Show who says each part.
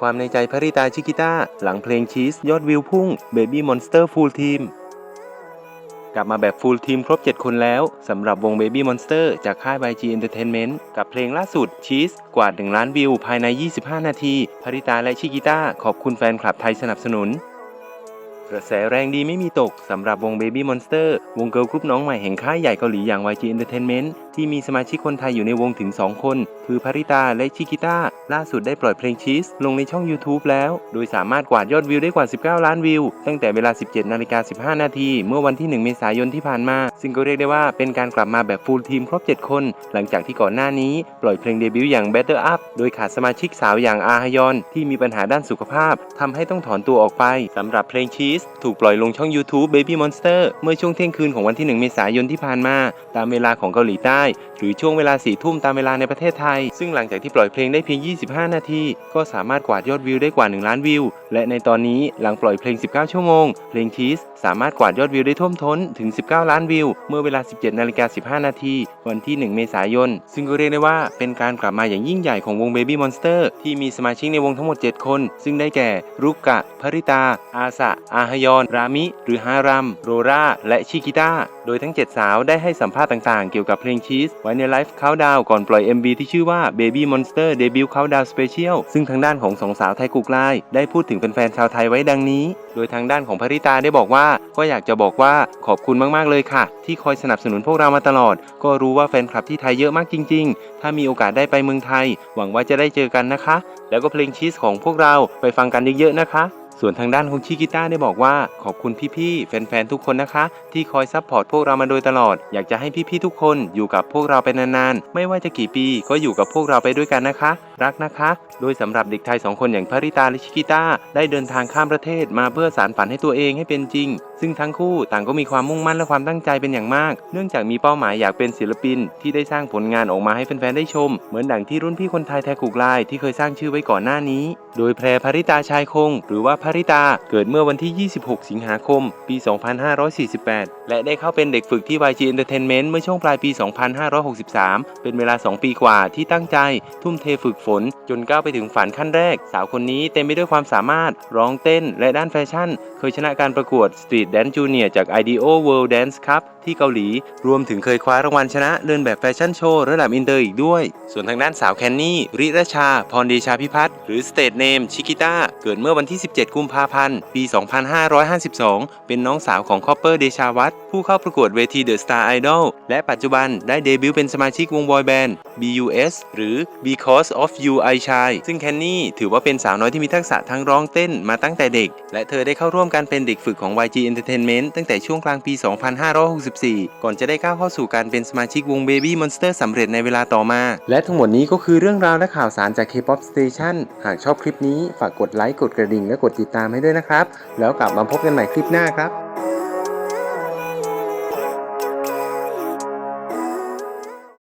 Speaker 1: ความในใจพริตาชิกิต้า หลังเพลงชีสยอดวิวพุ่ง Baby Monster Full Team กลับมาแบบฟูลทีมครบ 7 คนแล้ว สำหรับวง Baby Monster จากค่าย YG Entertainment กับเพลงล่าสุด Cheese กวา1 ล้านวิว ภายใน 25 นาที พริตาและชิกิต้า ขอบคุณแฟนคลับไทยสนับสนุน กระแสแรงดีไม่มีตก สำหรับวง Baby Monster วงเกิร์ลกรุ๊ปน้องใหม่แห่งค่ายใหญ่เกาหลีอย่าง YG Entertainment ที่มีสมาชิกคนไทยอยู่ในวงถึง 2 คน คือพาริตาและชิกิต้าล่าสุดได้ปล่อยเพลงชีสลงในช่อง YouTube แล้ว โดยสามารถกวาดยอดวิวได้กว่า 19 ล้านวิว ตั้งแต่เวลา 17นาฬิกา15 นาที เมื่อวันที่ 1 เมษายนที่ผ่านมา ซึ่งก็เรียกได้ว่าเป็นการกลับมาแบบฟูลทีมครบ 7 คน หลังจากที่ก่อนหน้านี้ปล่อยเพลงเดบิวต์อย่าง Better Up โดยขาดสมาชิกสาวอย่างอาฮยอนที่มีปัญหาด้านสุขภาพทำให้ต้องถอนตัวออกไปสำหรับเพลงชีสถูกปล่อยลงช่อง YouTube Baby Monster เมื่อช่วงเที่ยงคืนของวันที่ 1 เมษายนที่ผ่านมา ตามเวลาของเกาหลีใต้หรือช่วงเวลา4ทุ่มตามเวลาในประเทศไทย ซึ่งหลังจากที่ปล่อยเพลงได้เพียง 25 นาที ก็สามารถกวาดยอดวิวได้กว่า 1 ล้านวิว และในตอนนี้หลังปล่อยเพลง 19 ชั่วโมง เพลงชีสสามารถกวาดยอดวิวได้ท่วมท้นถึง 19 ล้านวิว เมื่อเวลา 17นาฬิกา15 นาที วันที่ 1 เมษายน ซึ่งก็เรียกได้ว่าเป็นการกลับมาอย่างยิ่งใหญ่ของวง Baby Monster ที่มีสมาชิกในวงทั้งหมด 7 คน ซึ่งได้แก่ รุกกะ ภริตา อาสะ อาฮยอน รามิ หรือฮารัม โรรา และชิกิต้า โดยทั้ง 7 สาวได้ให้สัมภาษณ์ต่างๆ เกี่ยวกับเพลงชีสไว้ในไลฟ์เขาดาวก่อนปล่อย MV ที่ชื่อว่า Baby Monster Debut Countdown Special ซึ่งทางด้านของสองสาวไทยกุกไลได้พูดถึงแฟนๆชาวไทยไว้ดังนี้ โดยทางด้านของภริตาได้บอกว่า ก็อยากจะบอกว่าขอบคุณมากๆเลยค่ะ ที่คอยสนับสนุนพวกเรามาตลอด ก็รู้ว่าแฟนคลับที่ไทยเยอะมากจริง ๆ ถ้ามีโอกาสได้ไปเมืองไทย หวังว่าจะได้เจอกันนะคะ แล้วก็เพลงชีสของพวกเราไปฟังกันเยอะๆนะคะส่วนทางด้านของชิกิต้าได้บอกว่า ขอบคุณพี่ๆแฟนๆทุกคนนะคะ ที่คอยซัพพอร์ตพวกเรามาโดยตลอด อยากจะให้พี่ๆทุกคนอยู่กับพวกเราไปนานๆ ไม่ว่าจะกี่ปีก็อยู่กับพวกเราไปด้วยกันนะคะ รักนะคะ โดยสำหรับเด็กไทยสองคนอย่างพาริตาและชิกิต้าได้เดินทางข้ามประเทศมาเพื่อสารฝันให้ตัวเองให้เป็นจริง ซึ่งทั้งคู่ต่างก็มีความมุ่งมั่นและความตั้งใจเป็นอย่างมาก เนื่องจากมีเป้าหมายอยากเป็นศิลปิน ที่ได้สร้างผลงานออกมาให้แฟนๆได้ชม เหมือนดังที่รุ่นพี่คนไทยแทกุกลน์ที่เคยสร้างชื่อไว้ก่อนหน้านี้ โดยแพรพาริตาชายคง หรือว่าพาริตาเกิดเมื่อวันที่ 26 สิงหาคม ปี 2548 และได้เข้าเป็นเด็กฝึกที่ YG Entertainment เมื่อช่วงปลายปี 2563 เป็นเวลา 2 ปีกว่าที่ตั้งใจทุ่มเทฝึกฝล จนก้าวไปถึงฝันขั้นแรก สาวคนนี้เต็มไปด้วยความสามารถ ร้องเต้นและด้านแฟชั่น เคยชนะการประกวด Street Dance Junior จาก IDEO World Dance Cup ที่เกาหลี รวมถึงเคยคว้ารางวัลชนะเดินแบบแฟชั่นโชว์ระดับอินเตอร์อีกด้วย ส่วนทางด้านสาวแคนนี่ ริราชา พรเดชาพิพัฒน์หรือ State Name ชิกิต้า เกิดเมื่อวันที่ 17 กุมภาพันธ์ ปี 2552 เป็นน้องสาวของคอปเปอร์เดชาวัฒผู้เข้าประกวดเวที The Star Idol และปัจจุบันได้เดบิวต์เป็นสมาชิกวงบอยแบนด์ BUS หรือ Because of You I Shine ซึ่งแคนนี่ถือว่าเป็นสาวน้อยที่มีทักษะทั้งร้องเต้นมาตั้งแต่เด็ก และเธอได้เข้าร่วมการเป็นเด็กฝึกของ YG Entertainment ตั้งแต่ช่วงกลางปี24 ก่อนจะได้ก้าวเข้าสู่การเป็นสมาชิกวง Baby Monster สำเร็จในเวลาต่อมา และทั้งหมดนี้ก็คือเรื่องราวและข่าวสารจาก K-POP Station หากชอบคลิปนี้ฝากกดไลค์กดกระดิ่งและกดติดตามให้ด้วยนะครับ แล้วกลับมาพบกันใหม่คลิปหน้าครับ